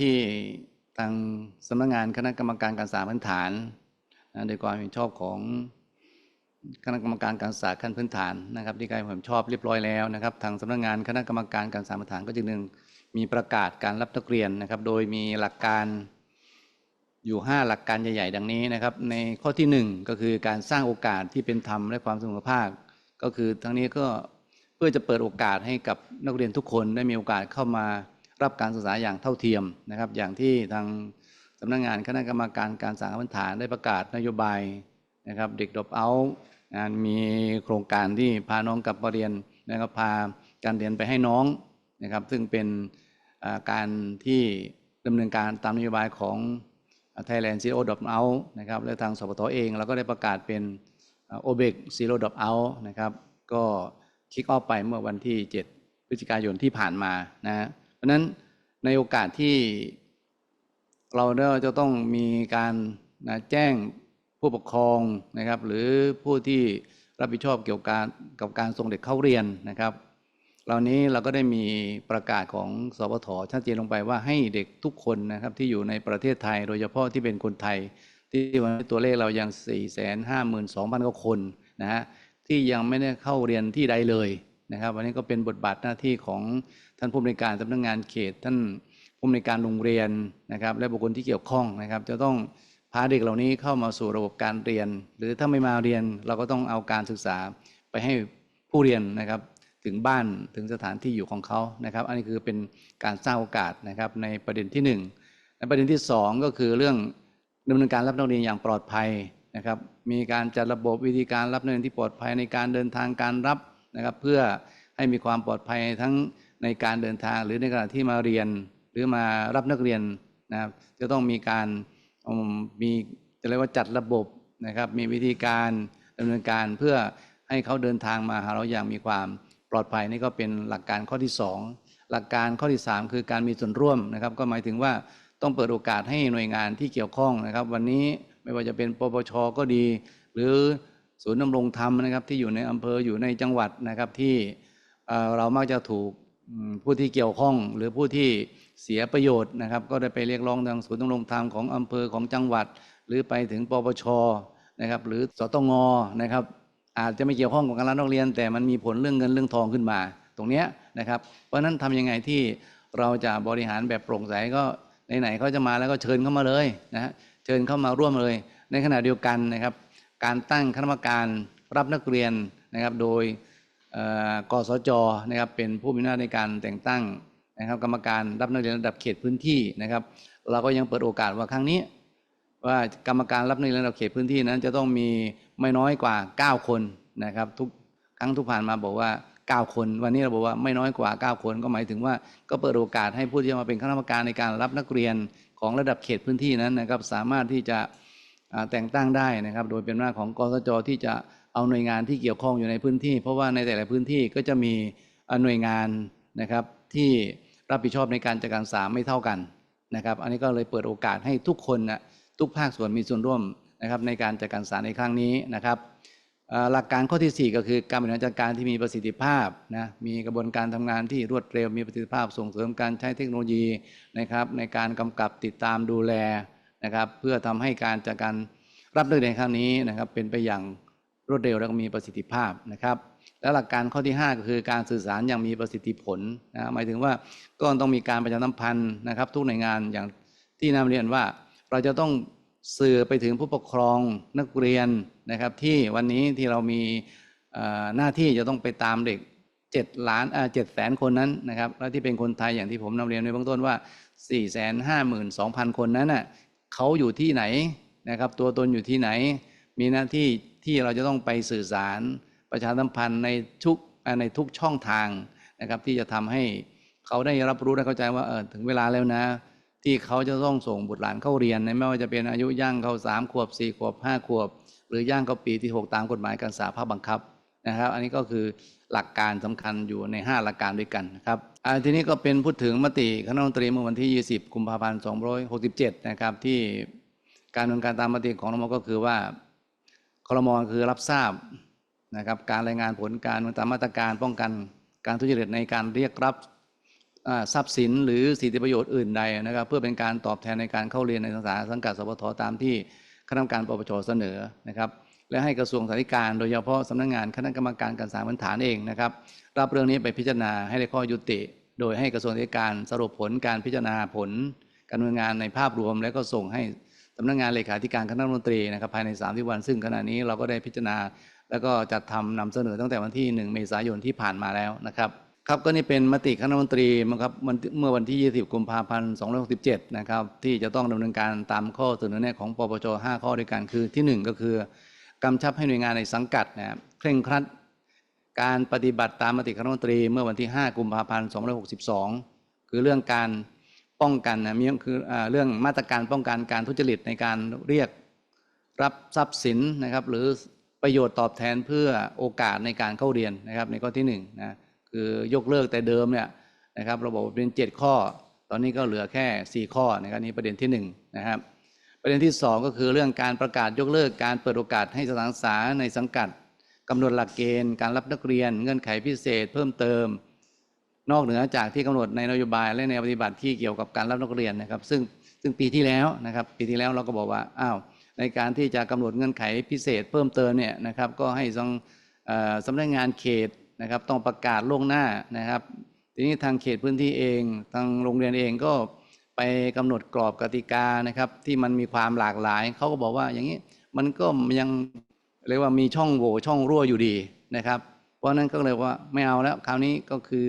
ที่ทางสำนักงานคณะกรรมการการศึกษาพื้นฐานนะโดยความเห็นชอบของคณะกรรมการการศึกษาขั้นพื้นฐานนะครับที่การเห็นชอบเรียบร้อยแล้วนะครับทางสำนักงานคณะกรรมการการศึกษาพื้นฐานก็จึงหนึ่งมีประกาศการรับนักเรียนนะครับ โดยมีหลักการอยู่ 5 หลักการใหญ่ ๆ ดังนี้นะครับ ในข้อที่ 1 ก็คือการสร้างโอกาสที่เป็นธรรมและความเสมอภาค ก็คือทั้งนี้ก็เพื่อจะเปิดโอกาสให้กับนักเรียนทุกคนได้มีโอกาสเข้ามา รับการศึกษาอย่างเท่าเทียมนะครับ อย่างที่ทางสำนักงานคณะกรรมการการศึกษาพื้นฐานได้ประกาศนโยบายนะครับ เด็กดรอปเอางานมีโครงการที่พาน้องกลับมาเรียนนะครับพาการเรียนไปให้น้องนะครับ ซึ่งเป็นการที่ดำเนินการตามนโยบายของ Thailand Zero Drop Out นะครับและทางสปทเองเราก็ได้ประกาศเป็นโอเบก Zero Drop Out นะครับ ก็คิกออฟไปเมื่อวันที่ 7 พฤศจิกายนที่ผ่านมานะฮะเพ ราะฉะนั้นในโอกาสที่เราเนี่ยจะต้องมีการนะแจ้งผู้ปกครองนะครับ หรือผู้ที่รับผิดชอบเกี่ยวกับการกับการส่งเด็กเข้าเรียนนะครับเหล่านี้เราก็ได้มีประกาศของสปทชัดเจนลงไปว่าให้เด็กทุกคนนะครับที่อยู่ในประเทศไทย โดยเฉพาะที่เป็นคนไทย ที่วันนี้ตัวเลขเรายัง 4 5 2 0 0 0กว่าคนนะฮะที่ยังไม่ได้เข้าเรียนที่ใดเลย นะครับ วันนี้ก็เป็นบทบาทหน้าที่ของท่านผู้อำนวยการสำนักงานเขต ท่านผู้อำนวยการโรงเรียนนะครับ และบุคคลที่เกี่ยวข้องนะครับ จะต้องพาเด็กเหล่านี้เข้ามาสู่ระบบการเรียน หรือถ้าไม่มาเรียนเราก็ต้องเอาการศึกษาไปให้ผู้เรียนนะครับถึงบ้านถึงสถานที่อยู่ของเขานะครับ อันนี้คือเป็นการสร้างโอกาสนะครับในประเด็นที่หนึ่งในประเด็นที่สองก็คือเรื่องดำเนินการรับนักเรียนอย่างปลอดภัยนะครับ มีการจัดระบบวิธีการรับนักเรียนที่ปลอดภัยในการเดินทางการรับ นะครับ เพื่อให้มีความปลอดภัยทั้งในการเดินทาง หรือในขณะที่มาเรียน หรือมารับนักเรียนนะครับ จะต้องมีการมีจะเรียกว่าจัดระบบนะครับ มีวิธีการดำเนินการเพื่อให้เขาเดินทางมาหาเราอย่างมีความปลอดภัยนี่ก็เป็นหลักการข้อที่ 2 หลักการข้อที่ 3 คือการมีส่วนร่วมนะครับ ก็หมายถึงว่าต้องเปิดโอกาสให้หน่วยงานที่เกี่ยวข้องนะครับ วันนี้ไม่ว่าจะเป็นปปชก็ดี หรือ ศูนย์ดำรงธรรมนะครับที่อยู่ในอำเภออยู่ในจังหวัดนะครับที่เรามักจะถูกผู้ที่เกี่ยวข้อง หรือผู้ที่เสียประโยชน์นะครับ ก็ได้ไปเรียกร้องทางศูนย์ดำรงธรรมของอำเภอของจังหวัด หรือไปถึงปปชนะครับ หรือสตงนะครับ อาจจะไม่เกี่ยวข้องกับการรับนักเรียน แต่มันมีผลเรื่องเงินเรื่องทองขึ้นมา ตรงเนี้ยนะครับ เพราะฉะนั้นทำยังไงที่เราจะบริหารแบบโปร่งใสก็ไหนๆเขาจะมาแล้วก็เชิญเข้ามาเลยนะเชิญเข้ามาร่วมเลย ในขณะเดียวกันนะครับ การตั้งคณะกรรมการรับนักเรียนนะครับโดยกสจนะครับเป็นผู้มีอำนาจในการแต่งตั้งนะครับกรรมการรับนักเรียนระดับเขตพื้นที่นะครับ เราก็ยังเปิดโอกาสว่าครั้งนี้ ว่ากรรมการรับในระดับเขตพื้นที่นั้น จะต้องมีไม่น้อยกว่า 9 คนนะครับทุกครั้งทุกผ่านมาบอกว่า 9 คน วันนี้เราบอกว่าไม่น้อยกว่า 9 คนก็หมายถึงว่าก็เปิดโอกาสให้ผู้ที่จะมาเป็นคณะกรรมการในการรับนักเรียนของระดับเขตพื้นที่นั้นนะครับ สามารถที่จะ แต่งตั้งได้นะครับ โดยเป็นหน้าของกสจที่จะเอาหน่วยงานที่เกี่ยวข้องอยู่ในพื้นที่ เพราะว่าในแต่ละพื้นที่ก็จะมีหน่วยงานนะครับที่รับผิดชอบในการจัดการศึกษาไม่เท่ากันนะครับ อันนี้ก็เลยเปิดโอกาสให้ทุกคนนะทุกภาคส่วนมีส่วนร่วมนะครับในการจัดการศึกษาในครั้งนี้นะครับหลักการข้อที่ 4 ก็คือการบริหารจัดการที่มีประสิทธิภาพนะมีกระบวนการทำงานที่รวดเร็วมีประสิทธิภาพส่งเสริมการใช้เทคโนโลยีนะครับในการกำกับติดตามดูแล นะครับ เพื่อทำให้การจัดการรับนักเรียนครั้งนี้นะครับ เป็นไปอย่างรวดเร็วและมีประสิทธิภาพนะครับ และหลักการข้อที่ 5 ก็คือการสื่อสารอย่างมีประสิทธิผลนะหมายถึงว่าก็ต้องมีการประชาสัมพันธ์นะครับ ทุกหน่วยงานอย่างที่นำเรียนว่าเราจะต้องสื่อไปถึงผู้ปกครองนักเรียนนะครับ ที่วันนี้ที่เรามีหน้าที่จะต้องไปตามเด็ก7ล้านเอ่อ7แสนคนนั้นนะครับ แล้วที่เป็นคนไทยอย่างที่ผมนำเรียนในเบื้องต้นว่า 4 5 2 0 0 0 คนนั้นน่ะ เขาอยู่ที่ไหนนะครับ ตัวตนอยู่ที่ไหน มีหน้าที่ที่เราจะต้องไปสื่อสารประชาสัมพันธ์ในทุกในทุกช่องทางนะครับ ที่จะทำให้เขาได้รับรู้และเข้าใจว่าเออถึงเวลาแล้วนะ ที่เขาจะต้องส่งบุตรหลานเข้าเรียนไม่ว่าจะเป็นอายุย่างเขาสามขวบสี่ขวบห้าขวบ หรือย่างเขาปีที่หกตามกฎหมายการศึกษาภาคบังคับ นะครับ อันนี้ก็คือหลักการสำคัญอยู่ใน 5 หลักการด้วยกันนะครับทีนี้ก็เป็นพูดถึงมติคณะรัฐมนตรีเมื่อวันที่ 20 กุมภาพันธ์ 2567 นะครับที่การดำเนินการตามมติของรมก็คือว่าครมคือรับทราบนะครับการรายงานผลการตามมาตรการป้องกันการทุจริตในการเรียกรับทรัพย์สินหรือสิทธิประโยชน์อื่นใดนะครับ เพื่อเป็นการตอบแทนในการเข้าเรียนในสถานสังกัดสปทตามที่คณะกรรมการปปชเสนอนะครับ และให้กระทรวงสาธารณการ โดยเฉพาะสำนักงานคณะกรรมการการศึกษาพื้นฐานเองนะครับรับเรื่องนี้ไปพิจารณาให้ได้ข้อยุติ โดยให้กระทรวงสาธารณการสรุปผลการพิจารณาผล การดำเนินงานในภาพรวม แล้วก็ส่งให้สำนักงานเลขาธิการคณะรัฐมนตรีนะครับภายใน30วัน ซึ่งขณะนี้เราก็ได้พิจารณา แล้วก็จัดทำนำเสนอตั้งแต่วันที่ 1 เมษายนที่ผ่านมาแล้วนะครับครับก็นี่เป็นมติคณะรัฐมนตรีมั้งครับเมื่อวันที่ 20 กุมภาพันธ์ 2567 นะครับที่จะต้องดำเนินการตามข้อเสนอแนะของปปช 5 ข้อด้วยกันคือที่ 1 ก็คือ กำชับให้หน่วยงานในสังกัดนะครับเคร่งครัด การปฏิบัติตามมติคณะรัฐมนตรีเมื่อวันที่ 5 กุมภาพันธ์ 2562 คือเรื่องการป้องกันนะมีคืออเรื่องมาตรการป้องกันการทุจริตในการเรียกรับทรัพย์สินนะครับหรือประโยชน์ตอบแทนเพื่อโอกาสในการเข้าเรียนนะครับในข้อที่หนึ่งนะคือยกเลิกแต่เดิมเนี่ยนะครับราบอกว่าเป็น 7 ข้อ ตอนนี้ก็เหลือแค่ 4 ข้อนะครับนี่ประเด็นที่หนึ่งนะครับ ประเด็นที่สองก็คือเรื่องการประกาศยกเลิกการเปิดโอกาสให้สถานศึกษาในสังกัดกำหนดหลักเกณฑ์การรับนักเรียนเงื่อนไขพิเศษ เพิ่มเติม นอกเหนือจากที่กำหนดในนโยบายและในปฏิบัติที่เกี่ยวกับการรับนักเรียนนะครับ ซึ่งซึ่งปีที่แล้วนะครับ ปีที่แล้วเราก็บอกว่าอ้าวในการที่จะกำหนดเงื่อนไขพิเศษ เพิ่มเติมเนี่ยนะครับ ก็ให้ทางเอ่อสำนักงานเขตนะครับ ต้องประกาศล่วงหน้านะครับ ทีนี้ทางเขตพื้นที่เอง ทางโรงเรียนเองก็ กำหนดกรอบกติกานะครับ ที่มันมีความหลากหลาย เขาก็บอกว่าอย่างนี้มันก็ยังเรียกว่ามีช่องโหว่ช่องรั่วอยู่ดีนะครับ เพราะฉะนั้นก็เลยว่าไม่เอาแล้วคราวนี้ก็คือ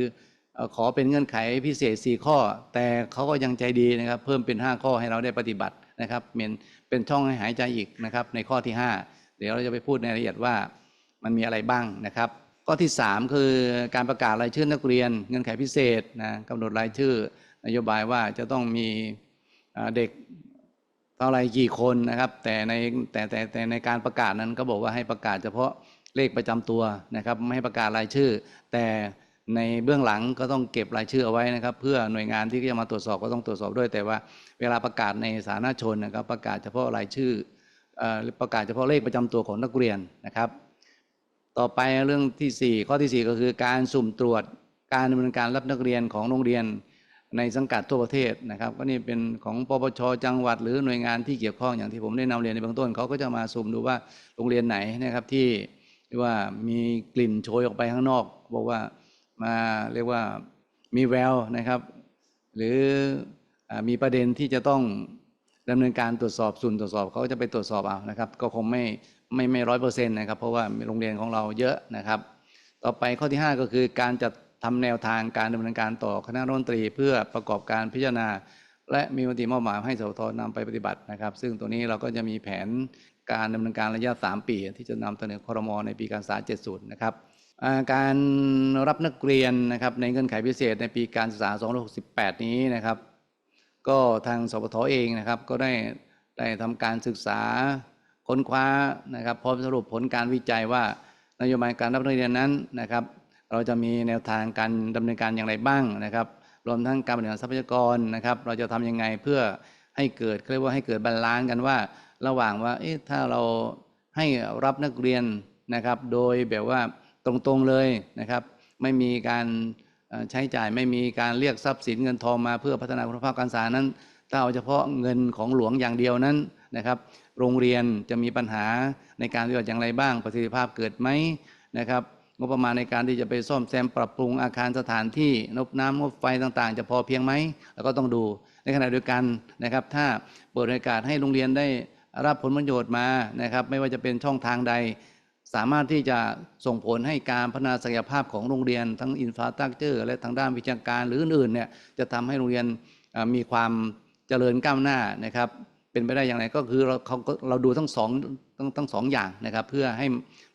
เอ่อขอเป็นเงื่อนไขพิเศษ 4 ข้อ แต่เขาก็ยังใจดีนะครับ เพิ่มเป็น 5 ข้อให้เราได้ปฏิบัตินะครับเป็นเป็นช่องให้หายใจอีกนะครับในข้อที่ 5 เดี๋ยวเราจะไปพูดในรายละเอียดว่ามันมีอะไรบ้างนะครับ ข้อที่ 3 คือการประกาศรายชื่อนักเรียน เงื่อนไขพิเศษนะกำหนดรายชื่อ นโยบายว่าจะต้องมีเด็กเท่าไรกี่คนนะครับ แต่ในแต่แต่แต่ในการประกาศนั้นก็บอกว่าให้ประกาศเฉพาะเลขประจำตัวนะครับ ไม่ให้ประกาศรายชื่อ แต่ในเบื้องหลังก็ต้องเก็บรายชื่อเอาไว้นะครับ เพื่อหน่วยงานที่จะมาตรวจสอบก็ต้องตรวจสอบด้วย แต่ว่าเวลาประกาศในสาธารณชนนะครับ ประกาศเฉพาะรายชื่อประกาศเฉพาะเลขประจำตัวของนักเรียนนะครับ ต่อไปเรื่องที่ 4 ข้อที่ 4 ก็คือการสุ่มตรวจการดำเนินการรับนักเรียนของโรงเรียน ในสังกัดทั่วประเทศนะครับ ก็นี่เป็นของปปชจังหวัด หรือหน่วยงานที่เกี่ยวข้องอย่างที่ผมได้นำเรียนในเบื้องต้นเขาก็จะมาสุ่มดูว่าโรงเรียนไหนนะครับที่เรียกว่ามีกลิ่นโชยออกไปข้างนอกบอกว่ามาเรียกว่ามีแววนะครับ หรืออมีประเด็นที่จะต้องดำเนินการตรวจสอบสุ่มตรวจสอบเขาจะไปตรวจสอบเอานะครับ ก็คงไม่ไม่ไม่ร้อยเปอร์เซ็นต์นะครับ เพราะว่าโรงเรียนของเราเยอะนะครับ ต่อไปข้อที่ 5 ก็คือการจัด ทำแนวทางการดำเนินการต่อคณะรัฐมนตรี เพื่อประกอบการพิจารณา และมีมติมอบหมายให้สทนำไปปฏิบัตินะครับ ซึ่งตัวนี้เราก็จะมีแผนการดำเนินการระยะ 3 ปี ที่จะนำเสนอครมในปีการศึกษา 70 นะครับการรับนักเรียนนะครับในเงื่อนไขพิเศษในปีการศึกษา 268 นี้นะครับ ก็ทางสปทเองนะครับก็ได้ได้ทำการศึกษาค้นคว้านะครับพร้อมสรุปผลการวิจัยว่านโยบายการรับนักเรียนนั้นนะครับ เราจะมีแนวทางการดำเนินการอย่างไรบ้างนะครับ รวมทั้งการบริหารทรัพยากรนะครับ เราจะทำยังไงเพื่อให้เกิดเรียกว่าให้เกิดบาลานซ์กันว่า ระหว่างว่าเอ๊ะถ้าเราให้รับนักเรียนนะครับ โดยแบบว่าตรงๆเลยนะครับ ไม่มีการใช้จ่ายไม่มีการเรียกทรัพย์สินเงินทองมาเพื่อพัฒนาคุณภาพการศึกษานั้น ถ้าเอาเฉพาะเงินของหลวงอย่างเดียวนั้นนะครับ โรงเรียนจะมีปัญหาในการปฏิบัติอย่างไรบ้างประสิทธิภาพเกิดไหมนะครับ งบประมาณในการที่จะไปซ่อมแซมปรับปรุงอาคารสถานที่นบน้ำงบไฟต่างๆ จะพอเพียงไหมแล้วก็ต้องดู ในขณะเดียวกันนะครับ ถ้าเปิดโอกาสให้โรงเรียนได้รับผลประโยชน์มานะครับ ไม่ว่าจะเป็นช่องทางใด สามารถที่จะส่งผลให้การพัฒนาศักยภาพของโรงเรียนทั้งอินฟราสตรักเจอร์และทางด้านวิชาการหรืออื่นๆเนี่ยจะทำให้โรงเรียนมีความเจริญก้าวหน้านะครับเป็นไปได้อย่างไรก็คือเราเราดูทั้งสองทั้งทั้งสองอย่างนะครับ เพื่อให้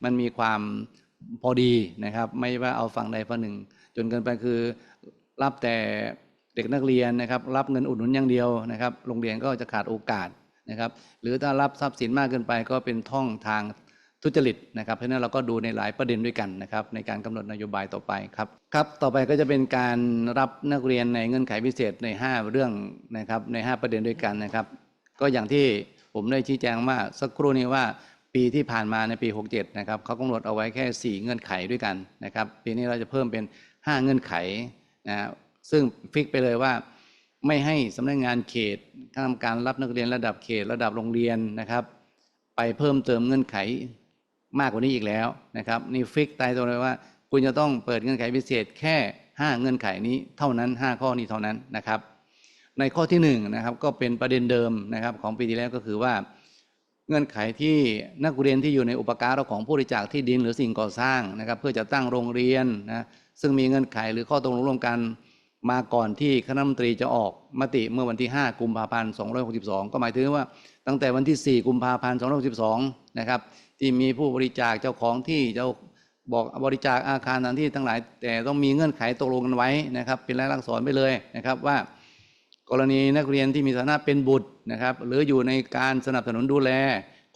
มันมีความ พอดีนะครับ ไม่ว่าเอาฝั่งใดฝั่งหนึ่ง จนเกินไปคือ รับแต่เด็กนักเรียนนะครับ รับเงินอุดหนุนอย่างเดียวนะครับ โรงเรียนก็จะขาดโอกาสนะครับ หรือถ้ารับทรัพย์สินมากเกินไปก็เป็นท่องทางทุจริตนะครับ เพราะนั้นเราก็ดูในหลายประเด็นด้วยกันนะครับ ในการกำหนดนโยบายต่อไปครับครับ ต่อไปก็จะเป็นการรับนักเรียนในเงื่อนไขพิเศษใน 5 เรื่องนะครับใน 5 ประเด็นด้วยกันนะครับ ก็อย่างที่ผมได้ชี้แจงมาสักครู่นี้ว่า ปีที่ผ่านมาในปี 67 นะครับเขากำหนดเอาไว้แค่ 4 เงื่อนไขด้วยกันนะครับ ปีนี้เราจะเพิ่มเป็น 5 เงื่อนไขนะซึ่งฟิกไปเลยว่า ไม่ให้สำนักงานเขตคณะกรรมการรับนักเรียนระดับเขตระดับโรงเรียนนะครับ ไปเพิ่มเติมเงื่อนไขมากกว่านี้อีกแล้วนะครับนี่ฟิกตายตัวเลยว่า คุณจะต้องเปิดเงื่อนไขพิเศษแค่ 5 เงื่อนไขนี้เท่านั้น 5 ข้อนี้เท่านั้นนะครับ ในข้อที่1นงนะครับก็เป็นประเด็นเดิมนะครับของปีที่แล้วก็คือว่า เงื่อนไขที่นักเรียนที่อยู่ในอุปการะของผู้บริจาคที่ดินหรือสิ่งก่อสร้างนะครับ เพื่อจะตั้งโรงเรียนนะซึ่งมีเงื่อนไขหรือข้อตกลงร่วมกันมาก่อนที่คณะมนตรีจะออกมติเมื่อวันที่ 5 กุมภาพันธ์ 262 ก็หมายถึงว่าตั้งแต่วันที่ 4 กุมภาพันธ์ 262 นะครับ ที่มีผู้บริจาคเจ้าของที่เจ้าบอกบริจาคอาคารสถานที่ทั้งหลาย แต่ต้องมีเงื่อนไขตกลงกันไว้นะครับ เป็นรายลักษณ์อักษรไปเลยนะครับว่า กรณีนักเรียนที่มีฐานะเป็นบุตรนะครับ หรืออยู่ในการสนับสนุนดูแล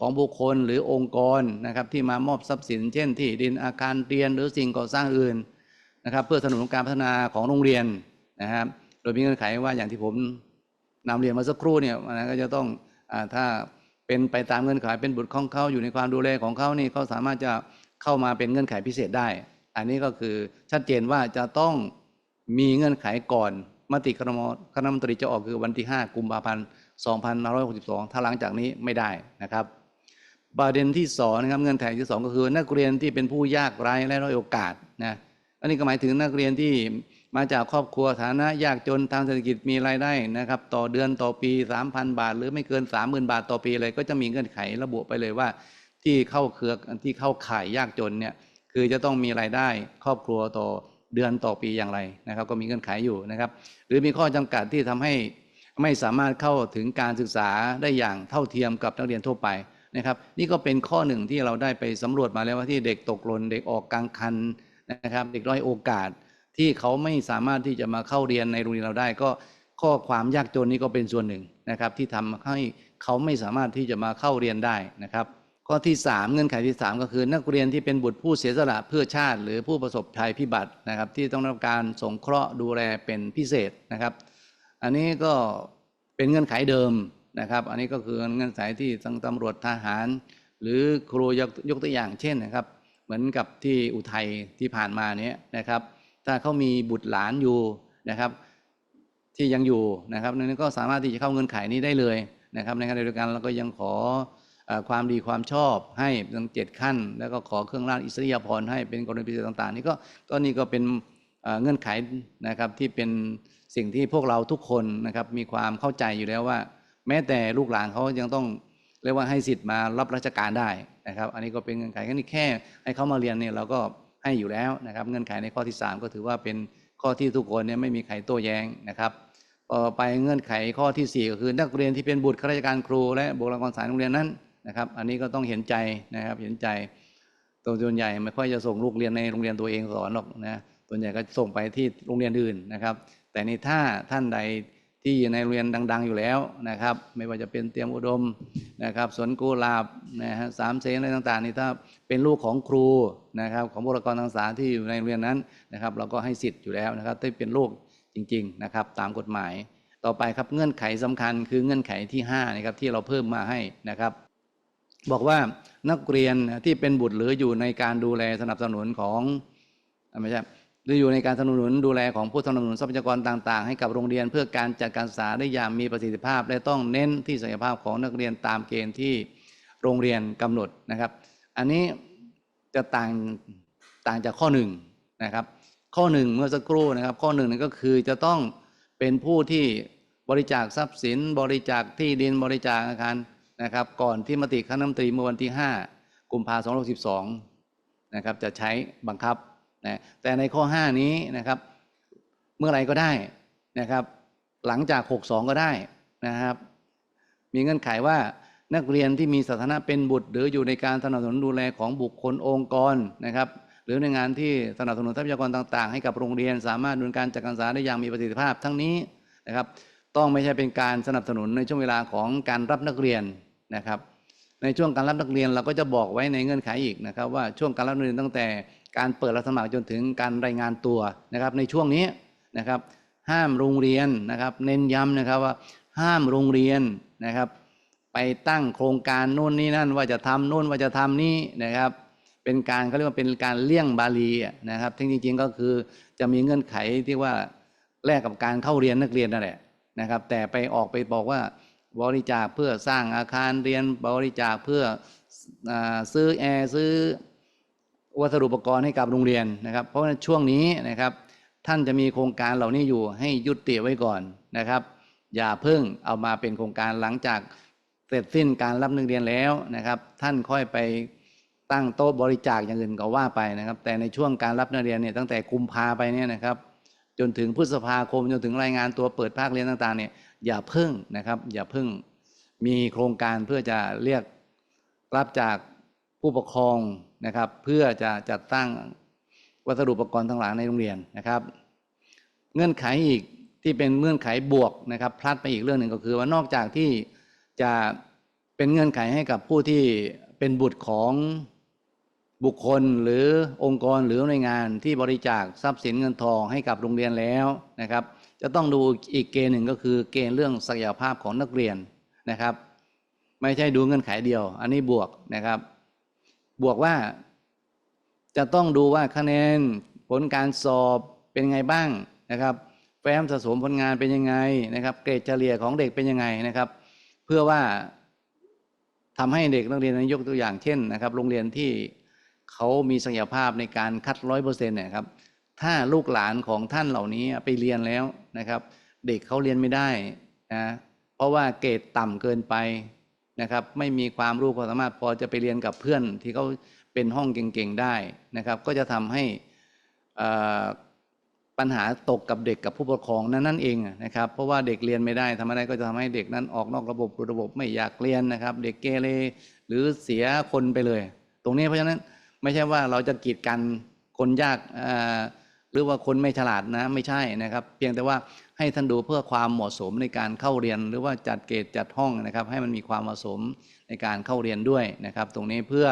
ของบุคคลหรือองค์กรนะครับ ที่มามอบทรัพย์สิน เช่น ที่ดินอาคารเรียนหรือสิ่งก่อสร้างอื่นนะครับ เพื่อสนับสนุนการพัฒนาของโรงเรียนนะครับ โดยมีเงื่อนไขว่าอย่างที่ผมนำเรียนมาสักครู่เนี่ยนะก็จะต้องอถ้าเป็นไปตามเงื่อนไขเป็นบุตรของเขาอยู่ในความดูแลของเขานี่เขาสามารถจะเข้ามาเป็นเงื่อนไขพิเศษได้ อันนี้ก็คือชัดเจนว่าจะต้องมีเงื่อนไขก่อน มติคณะคณะมนตรีจะออกคือวันที่ 5 กุมภาพันธ์2562 ถ้าหลังจากนี้ไม่ได้นะครับ ประเด็นที่สองนะครับเงื่อนไขที่สองก็คือ นักเรียนที่เป็นผู้ยากไร้และด้อยโอกาสนะอันนี้ก็หมายถึงนักเรียนที่มาจากครอบครัวฐานะยากจนทางเศรษฐกิจมีรายได้นะครับ ต่อเดือนต่อปี 3,000 บาท หรือไม่เกิน 30,000 บาทต่อปีเลย ก็จะมีเงื่อนไขระบุไปเลยว่า ที่เข้าเครือที่เข้าข่ายยากจนเนี่ยคือจะต้องมีรายได้ครอบครัวต่อ เดือนต่อปีอย่างไรนะครับ ก็มีเงื่อนไขอยู่นะครับ หรือมีข้อจำกัดที่ทำให้ไม่สามารถเข้าถึงการศึกษาได้อย่างเท่าเทียมกับนักเรียนทั่วไปนะครับ นี่ก็เป็นข้อหนึ่งที่เราได้ไปสำรวจมาแล้วว่าที่เด็กตกหล่นเด็กออกกลางคันนะครับ เด็กด้อยโอกาสที่เขาไม่สามารถที่จะมาเข้าเรียนในโรงเรียนเราได้ ก็ข้อความยากจนนี่ก็เป็นส่วนหนึ่งนะครับ ที่ทำให้เขาไม่สามารถที่จะมาเข้าเรียนได้นะครับ ข้อที่ 3 เงื่อนไขที่ 3 ก็คือ นักเรียนที่เป็นบุตรผู้เสียสละเพื่อชาติ หรือผู้ประสบภัยพิบัตินะครับ ที่ต้องรับการสงเคราะห์ดูแลเป็นพิเศษนะครับ อันนี้ก็เป็นเงื่อนไขเดิมนะครับ อันนี้ก็คือเงื่อนไขที่ทั้งตำรวจทหาร หรือครูยกยกตัวอย่างเช่นนะครับ เหมือนกับที่อุทัยที่ผ่านมาเนี้ยนะครับ ถ้าเขามีบุตรหลานอยู่นะครับ ที่ยังอยู่นะครับนั้นก็สามารถที่จะเข้าเงื่อนไขนี้ได้เลยนะครับ ในขณะเดียวกันเราก็ยังขอ ความดีความชอบให้ทั้งเจ็ดขั้น แล้วก็ขอเครื่องราชอิสริยาภรณ์ให้เป็นกรณีพิเศษต่างๆ นี่ก็ก็นี่ก็เป็นเงื่อนไขนะครับที่เป็นสิ่งที่พวกเราทุกคนนะครับมีความเข้าใจอยู่แล้วว่า แม้แต่ลูกหลานเขายังต้องเรียกว่าให้สิทธิ์มารับราชการได้นะครับ อันนี้ก็เป็นเงื่อนไขแค่นี้แค่ให้เขามาเรียนเนี่ยเราก็ให้อยู่แล้วนะครับ เงื่อนไขในข้อที่ 3 ก็ถือว่าเป็นข้อที่ทุกคนเนี่ยไม่มีใครโต้แย้งนะครับต่อไปเงื่อนไขข้อที่ 4 ก็คือนักเรียนที่เป็นบุตรข้าราชการครู และบุคลากรสายโรงเรียนนั้น นะครับ อันนี้ก็ต้องเห็นใจนะครับ เห็นใจ ตัวส่วนใหญ่ไม่ค่อยจะส่งลูกเรียนในโรงเรียนตัวเองสอนหรอกนะส่วนใหญ่ก็ส่งไปที่โรงเรียนอื่นนะครับ แต่ในถ้าท่านใดที่อยู่ในโรงเรียนดัง ๆ อยู่แล้วนะครับ ไม่ว่าจะเป็นเตรียมอุดมนะครับสวนกุหลาบนะฮะสามเสนอะไรต่างๆนี่ถ้าเป็นลูกของครูนะครับของบุคลากรทางการที่อยู่ในโรงเรียนนั้นนะครับ เราก็ให้สิทธิ์อยู่แล้วนะครับที่เป็นลูกจริง ๆนะครับ ตามกฎหมาย ต่อไปครับเงื่อนไขสำคัญคือเงื่อนไขที่5นะครับที่เราเพิ่มมาให้นะครับ บอกว่านักเรียนที่เป็นบุตรหรืออยู่ในการดูแลสนับสนุนของอไม่ใช่หรืออยู่ในการสนับสนุนดูแลของผู้สนับสนุนทรัพยากรต่างๆ ให้กับโรงเรียนเพื่อการจัดการศึกษาได้อย่างมีประสิทธิภาพ และต้องเน้นที่ศักยภาพของนักเรียนตามเกณฑ์ที่โรงเรียนกำหนดนะครับ อันนี้จะต่างต่างจากข้อหนึ่งนะครับ ข้อหนึ่งเมื่อสักครู่นะครับ ข้อหนึ่งนั่นก็คือจะต้องเป็นผู้ที่บริจาคทรัพย์สิน บริจาคที่ดินบริจาคอาคาร นะครับ ก่อนที่มติคณะรัฐมนตรีเมื่อวันที่ 5 กุมภาพันธ์2562นะครับ จะใช้บังคับนะแต่ในข้อ 5 นี้นะครับ เมื่อไรก็ได้นะครับ หลังจาก 62 ก็ได้นะครับ มีเงื่อนไขว่านักเรียนที่มีสถานะเป็นบุตร หรืออยู่ในการสนับสนุนดูแลของบุคคลองค์กรนะครับ หรือในงานที่สนับสนุนทรัพยากรต่าง ๆ ให้กับโรงเรียนสามารถดำเนินการจัดการศึกษาได้อย่างมีประสิทธิภาพทั้งนี้นะครับ ต้องไม่ใช่เป็นการสนับสนุนในช่วงเวลาของการรับนักเรียน นะครับ ในช่วงการรับนักเรียนเราก็จะบอกไว้ในเงื่อนไขอีกนะครับ ว่าช่วงการรับนักเรียนตั้งแต่การเปิดรับสมัครจนถึงการรายงานตัวนะครับ ในช่วงนี้นะครับ ห้ามโรงเรียนนะครับ เน้นย้ำนะครับว่าห้ามโรงเรียนนะครับ ไปตั้งโครงการโน่นนี่นั่น ว่าจะทำโน่นว่าจะทำนี่นะครับ เป็นการเขาเรียกว่าเป็นการเลี่ยงบาลีนะครับที่จริง ๆ ก็คือจะมีเงื่อนไขที่ว่าแลกกับการเข้าเรียนนักเรียนนั่นแหละนะครับ แต่ไปออกไปบอกว่า บริจาคเพื่อสร้างอาคารเรียนบริจาคเพื่ออซื้อแอร์ซื้อวัสดุอุปกรณ์ให้กับโรงเรียนนะครับ เพราะฉะนั้นช่วงนี้นะครับ ท่านจะมีโครงการเหล่านี้อยู่ให้ยุติไว้ก่อนนะครับ อย่าเพิ่งเอามาเป็นโครงการหลังจากเสร็จสิ้นการรับนักเรียนแล้วนะครับ ท่านค่อยไปตั้งโต๊ะบริจาคอย่างอื่นก็ว่าไปนะครับ แต่ในช่วงการรับนักเรียนเนี่ยตั้งแต่กุมภาไปเนี่ยนะครับ จนถึงพฤษภาคมจนถึงรายงานตัวเปิดภาคเรียนต่างๆเนี่ย อย่าเพิ่งนะครับ อย่าเพิ่งมีโครงการเพื่อจะเรียกรับจากผู้ปกครองนะครับ เพื่อจะจัดตั้งวัสดุอุปกรณ์ทั้งหลายในโรงเรียนนะครับ เงื่อนไขอีกที่เป็นเงื่อนไขบวกนะครับพลัดไปอีกเรื่องหนึ่งก็คือ ว่านอกจากที่จะเป็นเงื่อนไขให้กับผู้ที่เป็นบุตรของบุคคลหรือองค์กรหรือหน่วยงานที่บริจาคทรัพย์สินเงินทองให้กับโรงเรียนแล้วนะครับ จะต้องดูอีกเกณฑ์หนึ่งก็คือเกณฑ์เรื่องศักยภาพของนักเรียนนะครับ ไม่ใช่ดูเงื่อนไขเดียว อันนี้บวกนะครับ บวกว่าจะต้องดูว่าคะแนนผลการสอบเป็นไงบ้างนะครับแฟ้มสะสมผลงานเป็นยังไงนะครับ เกรดเฉลี่ยของเด็กเป็นยังไงนะครับ เพื่อว่าทำให้เด็กนักเรียนนั้นยกตัวอย่างเช่นนะครับ โรงเรียนที่เขามีศักยภาพในการคัดร้อยเปอร์เซ็นต์เนี่ยครับ ถ้าลูกหลานของท่านเหล่านี้ไปเรียนแล้วนะครับ เด็กเขาเรียนไม่ได้นะเพราะว่าเกรดต่ำเกินไปนะครับ ไม่มีความรู้ความสามารถพอจะไปเรียนกับเพื่อนที่เขาเป็นห้องเก่งๆได้นะครับ ก็จะทำให้อ่อปัญหาตกกับเด็กกับผู้ปกครองนั่นนั่นเองนะครับ เพราะว่าเด็กเรียนไม่ได้ทำอะไรก็จะทำให้เด็กนั้นออกนอกระบบหลุดระบบไม่อยากเรียนนะครับ เด็กเกเรหรือเสียคนไปเลย ตรงนี้เพราะฉะนั้นไม่ใช่ว่าเราจะกีดกันคนยากอ่อ หรือว่าคนไม่ฉลาดนะไม่ใช่นะครับ เพียงแต่ว่าให้ท่านดูเพื่อความเหมาะสมในการเข้าเรียน หรือว่าจัดเกรดจัดห้องนะครับ ให้มันมีความเหมาะสมในการเข้าเรียนด้วยนะครับ ตรงนี้เพื่อ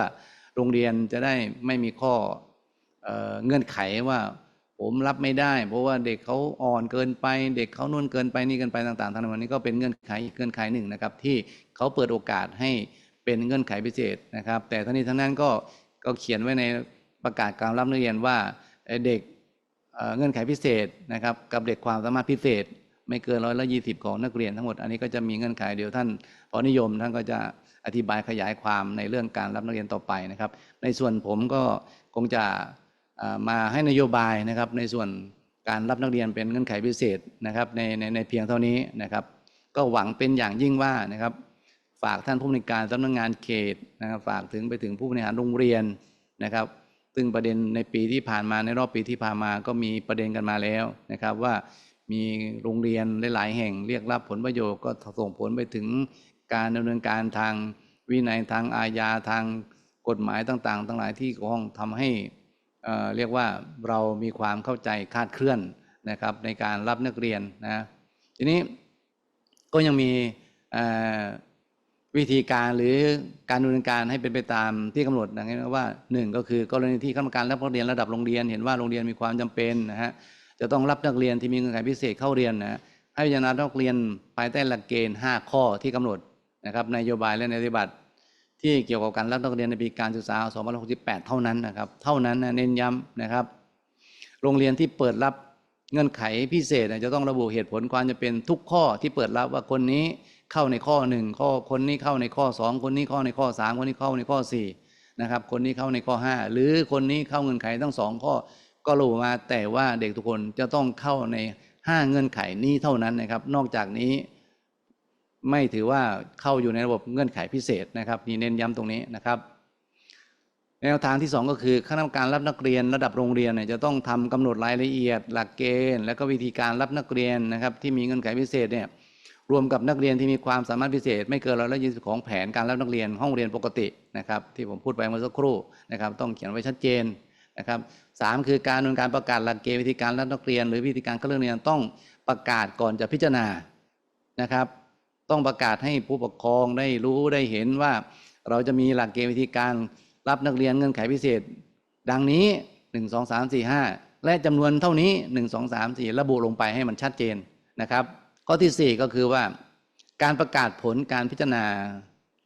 โรงเรียนจะได้ไม่มีข้อเออเงื่อนไขว่าผมรับไม่ได้ เพราะว่าเด็กเขาอ่อนเกินไป เด็กเขานุ่นเกินไปนี่เกินไปต่างๆทั้งนั้นนี้ก็เป็นเงื่อนไขเงื่อนไขหนึ่งนะครับ ที่เขาเปิดโอกาสให้เป็นเงื่อนไขพิเศษนะครับ แต่ทั้งนี้ทั้งนั้นก็ก็เขียนไว้ในประกาศการรับนักเรียนว่าเด็ก เงื่อนไขพิเศษนะครับกับเด็กความสามารถพิเศษ ไม่เกินร้อยละยี่สิบของนักเรียนทั้งหมดอันนี้ก็จะมีเงื่อนไขเดียวท่านพอนิยมท่านก็จะอธิบายขยายความในเรื่องการรับนักเรียนต่อไปนะครับ ในส่วนผมก็คงจะมาให้นโยบายนะครับ ในส่วนการรับนักเรียนเป็นเงื่อนไขพิเศษนะครับในในในเพียงเท่านี้นะครับ ก็หวังเป็นอย่างยิ่งว่านะครับ ฝากท่านผู้บริการสำนักงานเขตนะครับ ฝากถึงไปถึงผู้บริหารโรงเรียนนะครับ ซึ่งประเด็นในปีที่ผ่านมาในรอบปีที่ผ่านมาก็มีประเด็นกันมาแล้วนะครับ ว่ามีโรงเรียนหลาย ๆ แห่งเรียกรับผลประโยชน์ก็ส่งผลไปถึงการดำเนินการทางวินัยทางอาญาทางกฎหมายต่างๆทั้งหลายที่ของทำให้เอ่อเรียกว่าเรามีความเข้าใจคาดเคลื่อนนะครับ ในการรับนักเรียนนะทีนี้ก็ยังมี วิธีการหรือการดำเนินการให้เป็นไปตามที่กำหนดดังนี้ว่าหนึ่งก็คือกรณีที่คณะกรรมการรับนักเรียนระดับโรงเรียน เห็นว่าโรงเรียนมีความจำเป็นนะฮะจะต้องรับนักเรียนที่มีเงื่อนไขพิเศษเข้าเรียนนะให้พิจารณานักเรียนภายใต้หลักเกณฑ์ 5 ข้อที่กำหนดนะครับนโยบายและนโยบายที่เกี่ยวกับการรับนักเรียนในปีการศึกษา 2568 เท่านั้นนะครับ เท่านั้นนะเน้นย้ำนะครับ โรงเรียนที่เปิดรับเงื่อนไขพิเศษจะต้องระบุเหตุผลความจะเป็นทุกข้อที่เปิดรับว่าคนนี้ เข้าในข้อหนึ่งข้อคนนี้เข้าในข้อสองคนนี้เข้าในข้อสามคนนี้เข้าในข้อสี่นะครับคนนี้เข้าในข้อห้าหรือคนนี้เข้าเงื่อนไขทั้งสองข้อก็ระบุมาแต่ว่าเด็กทุกคนจะต้องเข้าในห้าเงื่อนไขนี้เท่านั้นนะครับ นอกจากนี้ ไม่ถือว่าเข้าอยู่ในระบบเงื่อนไขพิเศษนะครับนี่เน้นย้ำตรงนี้นะครับแนวทางที่สองก็คือคณะกรรมการรับนักเรียนระดับโรงเรียนเนี่ยจะต้องทำกำหนดรายละเอียด หลักเกณฑ์ และก็วิธีการรับนักเรียนนะครับที่มีเงื่อนไขพิเศษเนี่ย รวมกับนักเรียนที่มีความสามารถพิเศษ ไม่เกินร้อยละยี่สิบของแผนการรับนักเรียนห้องเรียนปกตินะครับที่ผมพูดไปเมื่อสักครู่นะครับต้องเขียนไว้ชัดเจนนะครับสามคือการดำเนินการประกาศหลักเกณฑ์วิธีการรับนักเรียน หรือวิธีการเข้าเรียนต้องประกาศก่อนจะพิจารณานะครับ ต้องประกาศให้ผู้ปกครองได้รู้ได้เห็นว่า เราจะมีหลักเกณฑ์วิธีการรับนักเรียนเงื่อนไขพิเศษ ดังนี้ 1 2 3 4 5 และจำนวนเท่านี้ 1 2 3 4 ระบุลงไปให้มันชัดเจนนะครับ ข้อที่ 4 ก็คือว่า การประกาศผลการพิจารณา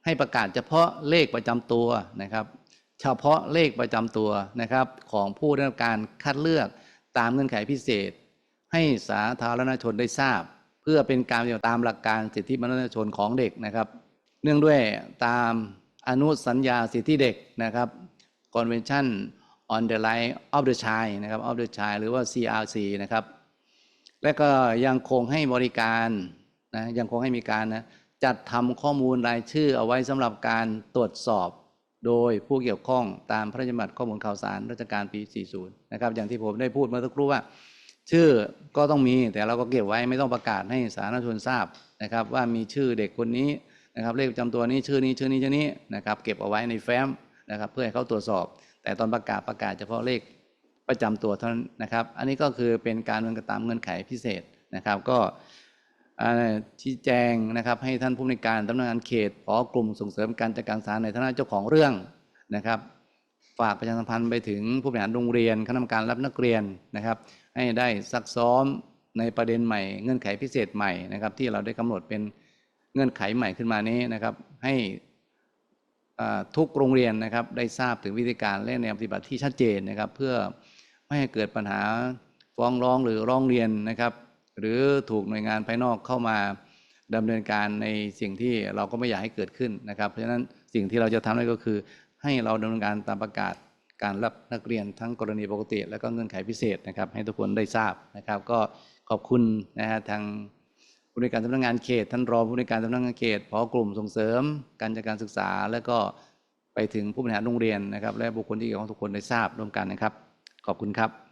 ให้ประกาศเฉพาะเลขประจำตัวนะครับ เฉพาะเลขประจำตัวนะครับ ของผู้ได้รับการคัดเลือกตามเงื่อนไขพิเศษ ให้สาธารณชนได้ทราบ เพื่อเป็นการปฏิบัติตามหลักการสิทธิมนุษยชนของเด็กนะครับ เนื่องด้วยตามอนุสัญญาสิทธิเด็กนะครับ Convention on the Right of the Child นะครับ of the Child หรือว่า CRC นะครับ และก็ยังคงให้บริการนะยังคงให้มีการนะจัดทำข้อมูลรายชื่อเอาไว้สำหรับการตรวจสอบ โดยผู้เกี่ยวข้องตามพระราชบัญญัติข้อมูลข่าวสารราชการปี 40 นะครับ อย่างที่ผมได้พูดเมื่อสักครู่ว่า ชื่อก็ต้องมีแต่เราก็เก็บไว้ไม่ต้องประกาศให้สาธารณชนทราบนะครับ ว่ามีชื่อเด็กคนนี้นะครับเลขประจำตัวนี้ชื่อนี้ชื่อนี้ชื่อนี้นะครับ เก็บเอาไว้ในแฟ้มนะครับ เพื่อให้เขาตรวจสอบ แต่ตอนประกาศประกาศเฉพาะเลข ประจำตัวเท่านั้นนะครับ อันนี้ก็คือเป็นการดำเนินตามเงื่อนไขพิเศษนะครับ ก็ชี้แจงนะครับ ให้ท่านผู้ในการสำนักงานเขตผอกลุ่มส่งเสริมการจัดการศึกษาในฐานะเจ้าของเรื่องนะครับ ฝากประชาสัมพันธ์ไปถึงผู้บริหารโรงเรียนคณะกรรมการรับนักเรียนนะครับ ให้ได้ซักซ้อมในประเด็นใหม่เงื่อนไขพิเศษใหม่นะครับ ที่เราได้กำหนดเป็นเงื่อนไขใหม่ขึ้นมานี้นะครับ ให้ทุกโรงเรียนนะครับได้ทราบถึงวิธีการและแนวปฏิบัติที่ชัดเจนนะครับ เพื่อ ไม่ให้เกิดปัญหาฟ้องร้องหรือร้องเรียนนะครับ หรือถูกหน่วยงานภายนอกเข้ามาดำเนินการในสิ่งที่เราก็ไม่อยากให้เกิดขึ้นนะครับ เพราะฉะนั้นสิ่งที่เราจะทำได้ก็คือ ให้เราดำเนินการตามประกาศการรับนักเรียนทั้งกรณีปกติ และก็เงื่อนไขพิเศษนะครับ ให้ทุกคนได้ทราบนะครับ ก็ขอบคุณนะฮะทางผู้ในการสำนักงานเขต ท่านรองผู้ในการสำนักงานเขตพอกลุ่มส่งเสริม การจัดการศึกษา แล้วก็ไปถึงผู้บริหารโรงเรียนนะครับ และบุคคลที่เกี่ยวข้องทุกคนได้ทราบร่วมกันนะครับ ขอบคุณครับ